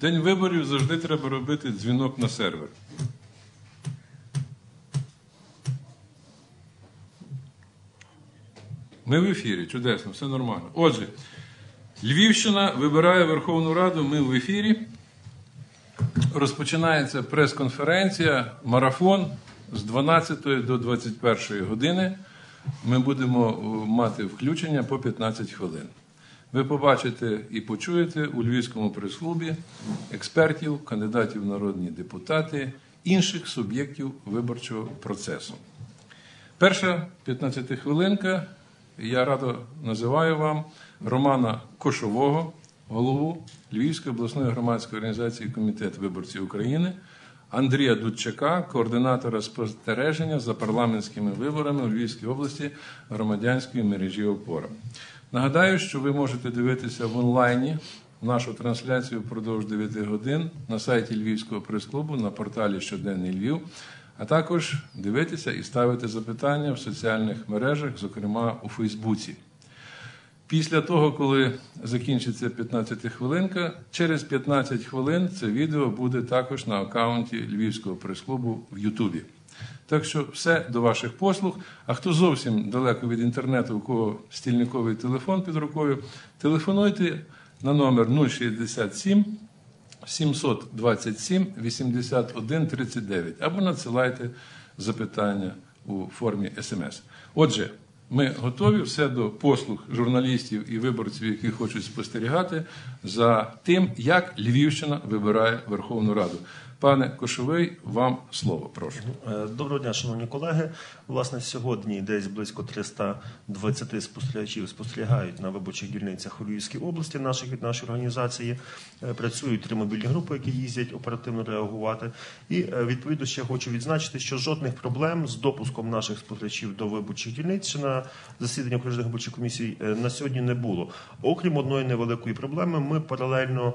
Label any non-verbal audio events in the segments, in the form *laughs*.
День виборів завжди треба робити дзвінок на сервер. Ми в ефірі, чудесно, все нормально. Отже, Львівщина вибирає Верховну Раду, ми в ефірі. Розпочинається прес-конференція, марафон з 12 до 21 години. Ми будемо е, мати включення по 15 хвилин. Ви побачите і почуєте у Львівському прес-клубі експертів, кандидатів в народні депутати, інших суб'єктів виборчого процесу. Перша 15-хвилинка. Я радо називаю вам Романа Кошового, голову Львівської обласної громадської організації Комітет виборців України, Андрія Дудчака, координатора спостереження за парламентськими виборами у Львівській області громадянської мережі Опора. Нагадаю, що ви можете дивитися в онлайні нашу трансляцію впродовж 9 годин на сайті Львівського прес-клубу на порталі Щоденний Львів, а також дивитися і ставити запитання в соціальних мережах, зокрема у Фейсбуці. Після того, коли закінчиться 15 хвилинка, через 15 хвилин це відео буде також на аккаунті Львівського прес-клубу в Ютубі. Так що все до ваших послуг. А хто зовсім далеко від інтернету, у кого стільниковий телефон під рукою, телефонуйте на номер 067 727 81 39 або надсилайте запитання у формі смс. Отже, ми готові все до послуг журналістів і виборців, які хочуть спостерігати за тим, як Львівщина вибирає Верховну Раду. Пане Кошовий, вам слово. Прошу. Е, Доброго дня, шановні колеги. Власне, сьогодні десь близько 320 спостерігачів спостерігають на виборчих дільницях у Львівській області наших від нашої організації. Е, Працюють три мобільні групи, які їздять оперативно реагувати. І е, відповідно ще хочу відзначити, що жодних проблем з допуском наших спостерігачів до виборчих дільниць на засідання окружних виборчих комісій на сьогодні не було. Окрім одної невеликої проблеми, ми паралельно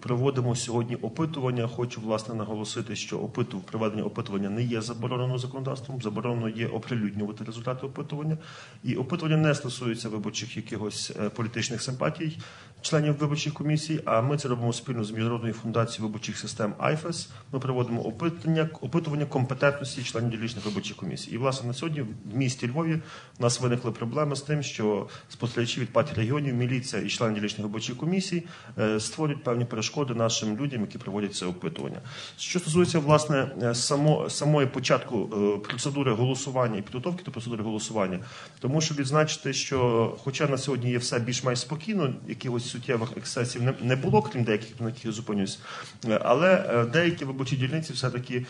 проводимо сьогодні опитування. Хочу власне наголосити, що опиту проведення опитування не є заборонено законодавством. Заборонено є оприлюднювати результати опитування, і опитування не стосується виборчих якихось е, політичних симпатій членів виборчих комісій. А ми це робимо спільно з міжнародною фундацією виборчих систем IFES. Ми проводимо опитування опитування компетентності членів дільничних виборчих комісій. І власне на сьогодні в місті Львові у нас виникли проблеми з тим, що спостерігачі від партії регіонів, міліція і члени дільничних виборчих комісій е, створюють певні перешкоди нашим людям, які проводять це опитування. Що стосується власне е, само, самої початку е, процедури голосування і підготовки до процедури голосування, тому що відзначити, що, хоча на сьогодні є все більш-менш спокійно, якихось суттєвих ексцесів не, не було, крім деяких на яких я зупинюсь, е, але е, деякі виборчі дільниці все таки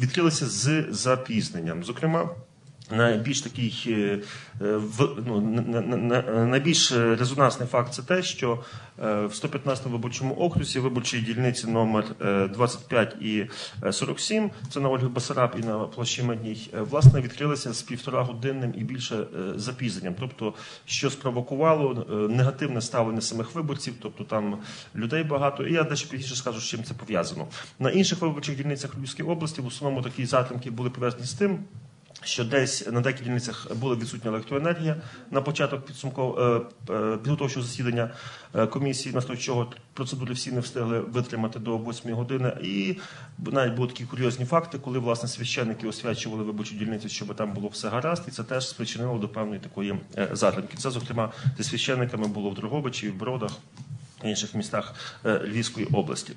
відкрилися з запізненням. Зокрема. Найбільш такий е, е, ну, на- на- на- найбільш резонансний факт це те, що е, в 115 виборчому окрузі виборчій дільниці номер е, 25 і е, 47, це на Ольги Басараб і на площі Медній, е, власне відкрилися з півтора годинним і більше е, запізненням. Тобто, що спровокувало е, негативне ставлення самих виборців, тобто там людей багато. І я дещо пізніше скажу, з чим це пов'язано. На інших виборчих дільницях Львівської області в основному такі затримки були пов'язані з тим що десь на деяких дільницях була відсутня електроенергія на початок підсумкового е, е, підготовчого засідання е, комісії, внаслідок чого процедури всі не встигли витримати до 8 години. І навіть були такі курйозні факти, коли власне священники освячували виборчу дільницю, щоб там було все гаразд, і це теж спричинило до певної такої затримки. Це, зокрема, зі священниками було в Дрогобичі, в Бродах. Інших містах Львівської області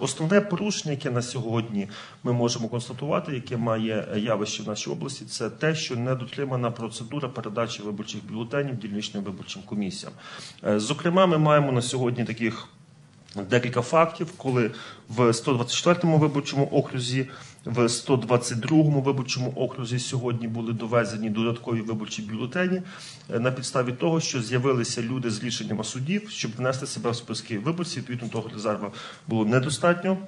основне порушення, яке на сьогодні ми можемо констатувати, яке має явище в нашій області, це те, що не дотримана процедура передачі виборчих бюлетенів дільничним виборчим комісіям. Е, Зокрема, ми маємо на сьогодні таких декілька фактів, коли в 124-му виборчому окрузі, в 122-му виборчому окрузі сьогодні були довезені додаткові виборчі бюлетені е, на підставі того, що з'явилися люди з рішеннями судів, щоб внести себе в списки виборців. Відповідно того резерва було недостатньо.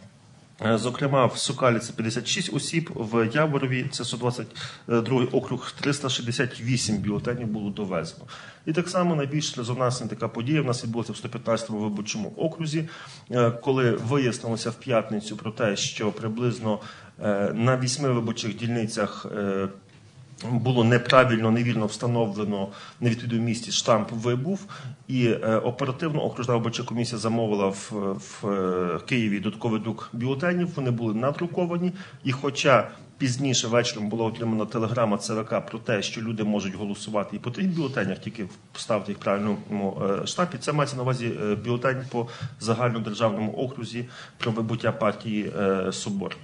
Е, Зокрема, в Сокалі це 56 осіб, в Яворові це 122 округ, 368 бюлетенів було довезено. І так само найбільш резонансна така подія в нас відбулася в 115-му виборчому окрузі, е, коли вияснилося в п'ятницю про те, що приблизно е, на вісьми виборчих дільницях. Було неправильно, невірно встановлено невідповідності штамп вибув, і е, оперативно окружна виборча комісія замовила в, в е, Києві додатковий друк бюлетенів. Вони були надруковані, і хоча пізніше вечором була отримана телеграма ЦВК про те, що люди можуть голосувати і по тих бюлетенях, тільки поставити їх в правильному е, штампі. Це мається на увазі бюлетень по загальнодержавному окрузі про вибуття партії Собор.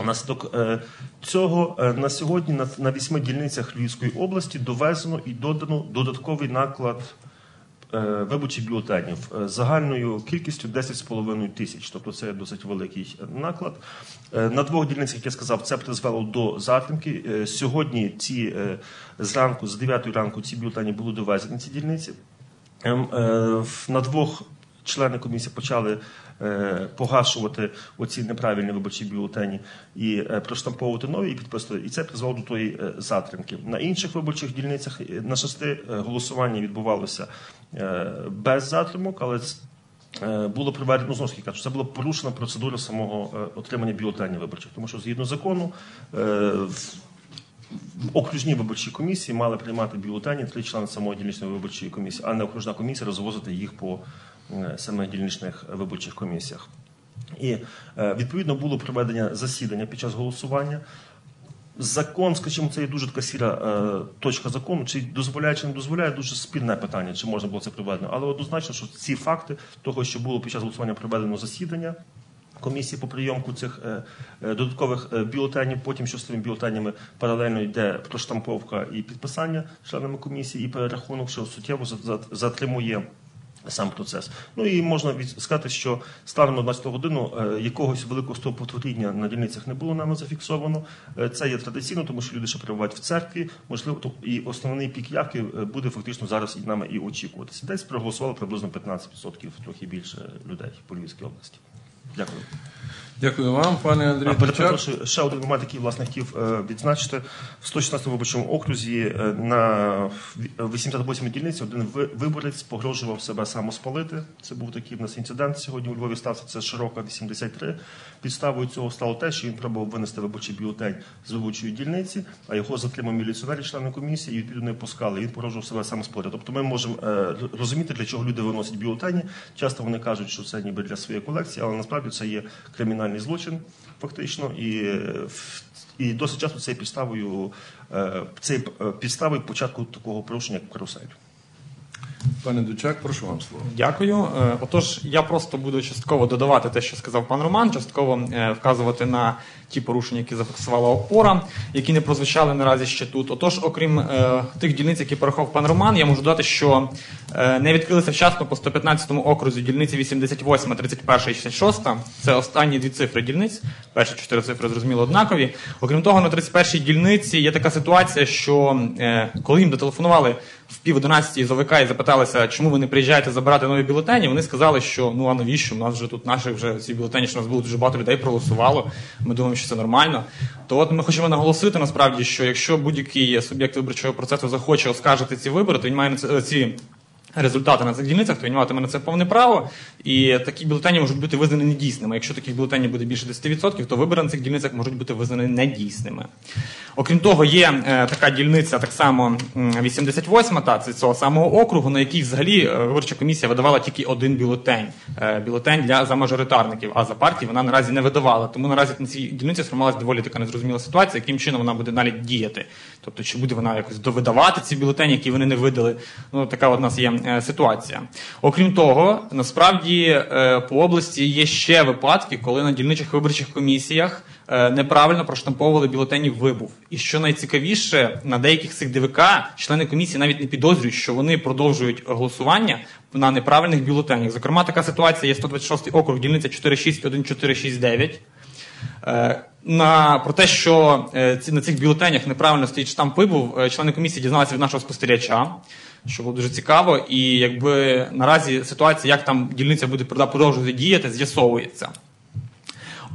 Внаслідок е, цього е, на сьогодні на, вісьми дільницях Львівської області довезено і додано додатковий наклад е, виборчих бюлетенів загальною кількістю 10,5 тисяч. Тобто це досить великий наклад. На двох дільницях, як я сказав, це призвело до затримки. Сьогодні ці зранку, з 9 ранку, ці бюлетені були довезені ці дільниці. Ем, На двох члени комісії почали е, погашувати оці неправильні виборчі бюлетені і е, проштамповувати нові і підписувати. І це призвело до тої е, затримки. На інших виборчих дільницях на шести голосування відбувалося без затримок, але було проведено ну, знову кажу, це була порушена процедура самого отримання бюлетенів виборчих, тому що згідно закону. в- Окружні виборчі комісії мали приймати бюлетені три члени самої дільничної виборчої комісії, а не окружна комісія розвозити їх по е, самих дільничних виборчих комісіях. І е, відповідно було проведення засідання під час голосування. Закон, скажімо, це є дуже така сіра е, точка закону. Чи дозволяє, чи не дозволяє, дуже спірне питання, чи можна було це проведено. Але однозначно, що ці факти того, що було під час голосування проведено засідання комісії по прийомку цих е, е, додаткових е, бюлетенів, потім що з цими бюлетенями паралельно йде проштамповка і підписання членами комісії, і перерахунок, що суттєво за- за- затримує. Сам процес. Ну і можна сказати, що станом на 12 годину е, якогось великого стовпотворіння на дільницях не було нами зафіксовано. Е, Це є традиційно, тому що люди ще перебувають в церкві. Можливо, то і основний пік явки е, буде фактично зараз і нами і очікуватися. Десь проголосувало приблизно 15%, трохи більше людей по Львівській області. Дякую. Дякую вам, пане Андрій А, перепрошую, ще один момент, який власне хотів е, відзначити. В 116 виборчому окрузі е, на 88 дільниці один виборець погрожував себе самоспалити. Це був такий в нас інцидент. Сьогодні у Львові стався це широка 83. Підставою цього стало те, що він пробував винести виборчий бюлетень з виборчої дільниці, а його затримав міліціонери, члени комісії, і відповідно не пускали. Він погрожував себе самоспалити. Тобто ми можемо е, розуміти, для чого люди виносять бюлетені. Часто вони кажуть, що це ніби для своєї колекції, але насправді це є кримінальний злочин, фактично, і, е, і досить часто це є підставою, це є е, підставою початку такого порушення, як карусель. Пане Дучак, прошу вам слово. Дякую. Е, Отож, я просто буду частково додавати те, що сказав пан Роман, частково е, вказувати на ті порушення, які зафіксувала опора, які не прозвучали наразі ще тут. Отож, окрім е, тих дільниць, які порахував пан Роман, я можу додати, що не відкрилися вчасно по 115 му окрузі дільниці 88, 31 і 66. Це останні дві цифри дільниць. Перші чотири цифри зрозуміло однакові. Окрім того, на 31-й дільниці є така ситуація, що коли їм дотелефонували в пів одинадцятій ЗВК і запиталися, чому ви не приїжджаєте забирати нові бюлетені, вони сказали, що ну а навіщо? У нас вже тут наші вже ці бюлетені, що у нас було дуже багато людей проголосувало. Ми думаємо, що це нормально. То от ми хочемо наголосити насправді, що якщо будь-який суб'єкт виборчого процесу захоче оскаржити ці вибори, то він має на це ці. Результати на цих дільницях, то він матиме на це повне право, і такі бюлетені можуть бути визнані недійсними. Якщо таких бюлетенів буде більше 10%, то вибори на цих дільницях можуть бути визнані недійсними. Окрім того, є е, така дільниця, так само м, 88 та це цього самого округу, на якій взагалі е, виборча комісія видавала тільки один бюлетень. Е, бюлетень для за мажоритарників, а за партії вона наразі не видавала. Тому наразі на цій дільниці сформувалася доволі така незрозуміла ситуація, яким чином вона буде далі діяти. Тобто, чи буде вона якось довидавати ці бюлетені, які вони не видали. Ну така от у нас є ситуація. Окрім того, насправді е, по області є ще випадки, коли на дільничих виборчих комісіях е, неправильно проштамповували бюлетені вибув. І що найцікавіше, на деяких цих ДВК члени комісії навіть не підозрюють, що вони продовжують голосування на неправильних бюлетенях. Зокрема, така ситуація є 126 округ, дільниця 461-469. Е, На про те, що е, на цих бюлетенях неправильно стоїть штамп вибув, е, члени комісії дізналися від нашого спостерігача, що було дуже цікаво. І якби наразі ситуація, як там дільниця буде продовжувати діяти, з'ясовується.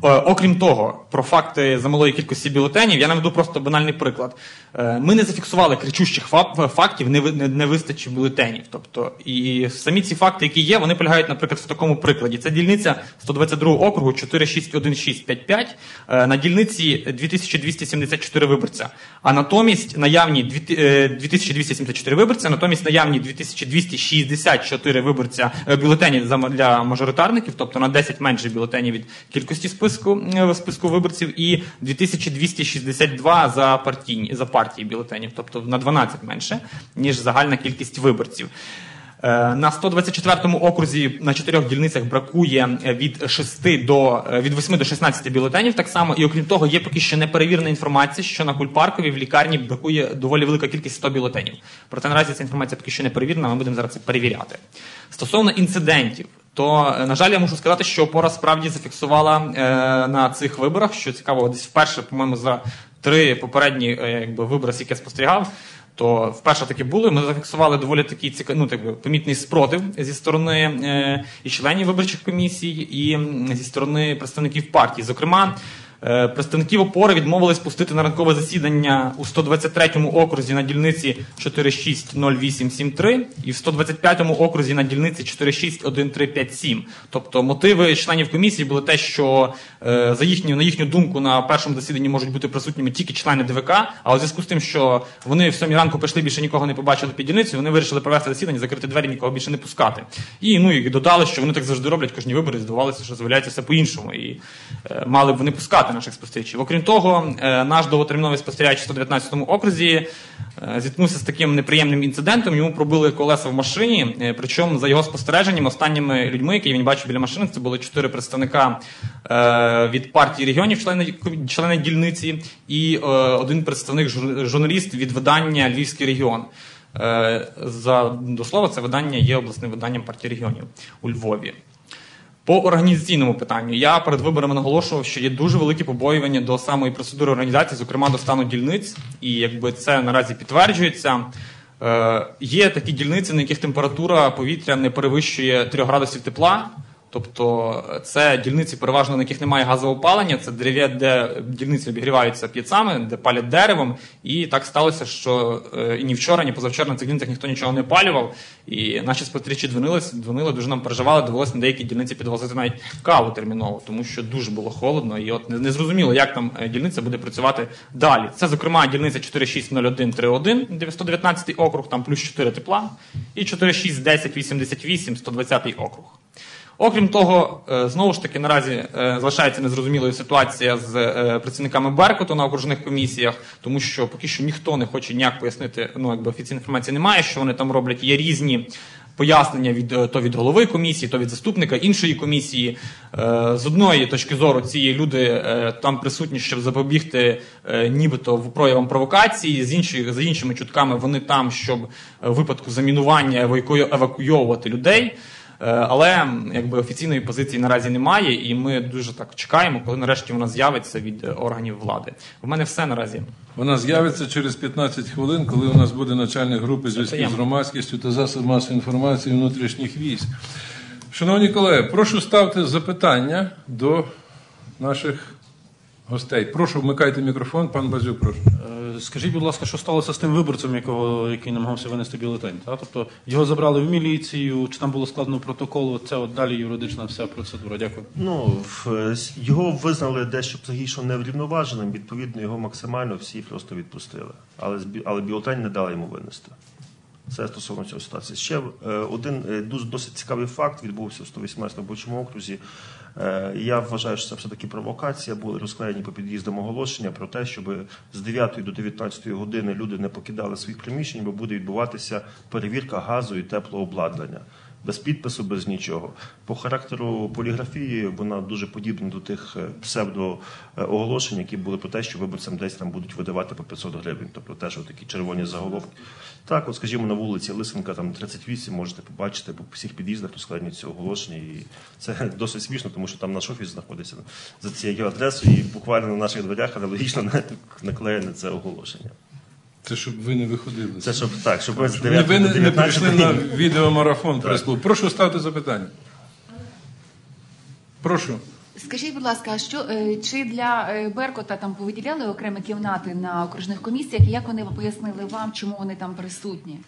Е, Окрім того, про факти замалої кількості бюлетенів, я наведу просто банальний приклад. Е, Ми не зафіксували кричущих фа- фактів, не, не, вистачі бюлетенів. Тобто, і самі ці факти, які є, вони полягають, наприклад, в такому прикладі. Це дільниця 122 округу 4611655 е, на дільниці 2274 виборця. А натомість наявні дві- е, 2274 виборця, натомість наявні 2264 виборця бюлетенів для мажоритарників, тобто на 10 менше бюлетенів від кількості списку списку виборців, і 2262 за партійні за партії бюлетенів, тобто на 12 менше ніж загальна кількість виборців. Е, На 124 окрузі на чотирьох дільницях бракує е, від 6 до е, від 8 до 16 бюлетенів. Так само, і окрім того, є поки що неперевірена інформація, що на Кульпаркові в лікарні бракує доволі велика кількість 100 бюлетенів. Проте наразі ця інформація поки що не перевірена. Ми будемо зараз це перевіряти. Стосовно інцидентів, то е, на жаль, я можу сказати, що опора справді зафіксувала е, на цих виборах, що цікаво, десь вперше, по-моєму, за три попередні е, якби вибори, які я спостерігав. То вперше таки були. Ми зафіксували доволі такий ціка, ну, так помітний спротив зі сторони е, і членів виборчих комісій, і зі сторони представників партій. Зокрема, представників опори відмовились пустити на ранкове засідання у 123-му окрузі на дільниці 460873 і в 125-му окрузі на дільниці 461357. Тобто мотиви членів комісії були те, що е, за їхню, на їхню думку на першому засіданні можуть бути присутніми тільки члени ДВК, а у зв'язку з тим, що вони в сьомій ранку прийшли, більше нікого не побачили під дільницею, вони вирішили провести засідання, закрити двері, нікого більше не пускати. І ну і додали, що вони так завжди роблять кожні вибори, здавалося, що з'являється все по-іншому. І е, мали б вони пускати наших спостерігачів. Окрім того, е, наш довготерміновий спостерігач в 119-му окрузі е, зіткнувся з таким неприємним інцидентом. Йому пробили колеса в машині. е, Причому, за його спостереженням, останніми людьми, які він бачив біля машини, це були чотири представника від партії регіонів, члени, члени дільниці, і один представник журналіст від видання Львівський регіон. За до слова, це видання є обласним виданням партії регіонів у Львові. По організаційному питанню я перед виборами наголошував, що є дуже великі побоювання до самої процедури організації, зокрема до стану дільниць, і якби це наразі підтверджується. Е, є такі дільниці, на яких температура повітря не перевищує 3 градусів тепла. Тобто це дільниці, переважно на яких немає газового опалення, це дерев'я, де дільниці обігріваються п'єцами, де палять деревом. І так сталося, що е, і ні вчора, ні позавчора на цих дільницях ніхто нічого не опалював. І наші спостерігачі дзвонились, дзвонили, дуже нам переживали, довелося на деякі дільниці підвозити навіть каву терміново, тому що дуже було холодно, і от не, не зрозуміло, як там е, дільниця буде працювати далі. Це, зокрема, дільниця 460131, 119 округ, там плюс 4 тепла, і 461088, 120 округ. Окрім того, е, знову ж таки, наразі е, залишається незрозумілою ситуація з е, працівниками Беркуту на окружних комісіях, тому що поки що ніхто не хоче ніяк пояснити, ну якби офіційної інформації немає, що вони там роблять. Є різні пояснення від то від голови комісії, то від заступника іншої комісії. З одної точки зору, ці люди там присутні, щоб запобігти нібито проявам провокації. З іншої за іншими чутками вони там, щоб в випадку замінування евакуйовувати людей. Е, Але якби офіційної позиції наразі немає, і ми дуже так чекаємо, коли нарешті вона з'явиться від е, органів влади. У мене все наразі. Вона з'явиться через 15 хвилин, коли у нас буде начальник групи зв'язків з громадськістю та засоб масової інформації внутрішніх військ. Шановні колеги, прошу ставити запитання до наших гостей. Прошу, вмикайте мікрофон, пан Базюк, прошу. Скажіть, будь ласка, що сталося з тим виборцем, якого, який намагався винести бюлетень? Та? Тобто його забрали в міліцію, чи там було складно протокол, це от далі юридична вся процедура. Дякую. Ну, його визнали дещо психічно неврівноваженим, відповідно, його максимально всі просто відпустили. Але, але бюлетень не дали йому винести. Це стосовно цього ситуації. Ще е, один е, досить цікавий факт відбувся в 118 робочому окрузі. Е, Я вважаю, що це все-таки провокація. Були розклеєні по під'їздам оголошення про те, щоб з 9 до 19 години люди не покидали своїх приміщень, бо буде відбуватися перевірка газу і теплообладнання. Без підпису, без нічого. По характеру поліграфії вона дуже подібна до тих псевдооголошень, які були про те, що виборцям десь там будуть видавати по 500 гривень. Тобто теж такі червоні заголовки. Так, от скажімо, на вулиці Лисенка там 38 можете побачити по всіх під'їздах розкладені ці оголошення. І це *laughs* досить смішно, тому що там наш офіс знаходиться за цією адресою, і буквально на наших дверях аналогічно *laughs* наклеєне це оголошення. Це щоб ви не виходили. Це щоб так, щоб ви з 9 ви до не, не прийшли на відеомарафон прес-клуб. Прошу ставити запитання. Прошу. Скажіть, будь ласка, а що е, чи для Беркота Беркута там повиділяли окремі кімнати на окружних комісіях? І Як вони пояснили вам, чому вони там присутні?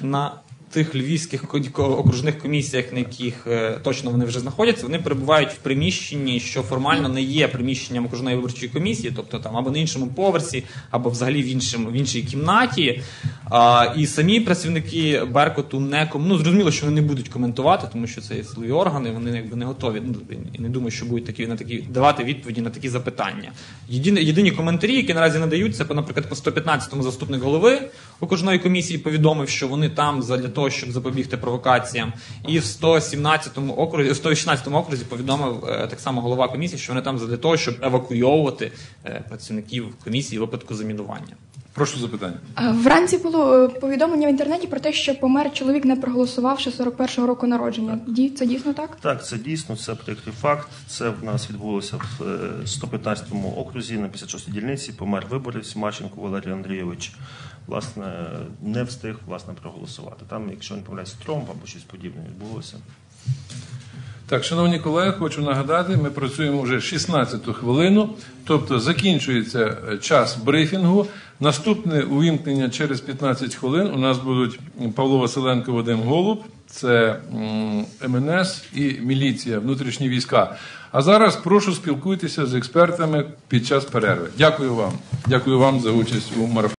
на тих львівських окружних комісіях, на яких е, точно вони вже знаходяться, вони перебувають в приміщенні, що формально не є приміщенням окружної виборчої комісії, тобто там або на іншому поверсі, або взагалі в іншому в іншій кімнаті. А, і самі працівники Беркуту не ком... ну, зрозуміло, що вони не будуть коментувати, тому що це є силові органи, вони якби не готові ну, і не думаю, що будуть такі на такі давати відповіді на такі запитання. Єдині, єдині коментарі, які наразі надаються, наприклад, по 115-му заступник голови окружної комісії повідомив, що вони там для того, щоб запобігти провокаціям. І в 117-му окрузі, в 116-му окрузі повідомив е, так само голова комісії, що вони там для того, щоб евакуйовувати е, працівників комісії в випадку замінування. Прошу запитання. Вранці було е, повідомлення в інтернеті про те, що помер чоловік, не проголосувавши 41-го року народження. Ді- Це дійсно так? Так, це дійсно, це прикрий факт. Це в нас відбулося в е, 115-му окрузі на 56-й дільниці. Помер виборець Марченко Валерій Андрійович. Власне, не встиг власне проголосувати. Там, якщо не помиляюсь, тромб або щось подібне відбулося. Так, шановні колеги, хочу нагадати, ми працюємо вже 16-ту хвилину, тобто закінчується е, час брифінгу. Наступне увімкнення через 15 хвилин. У нас будуть Павло Василенко, Вадим Голуб, це МНС і міліція, внутрішні війська. А зараз прошу спілкуйтеся з експертами під час перерви. Дякую вам. Дякую вам за участь у марафоні.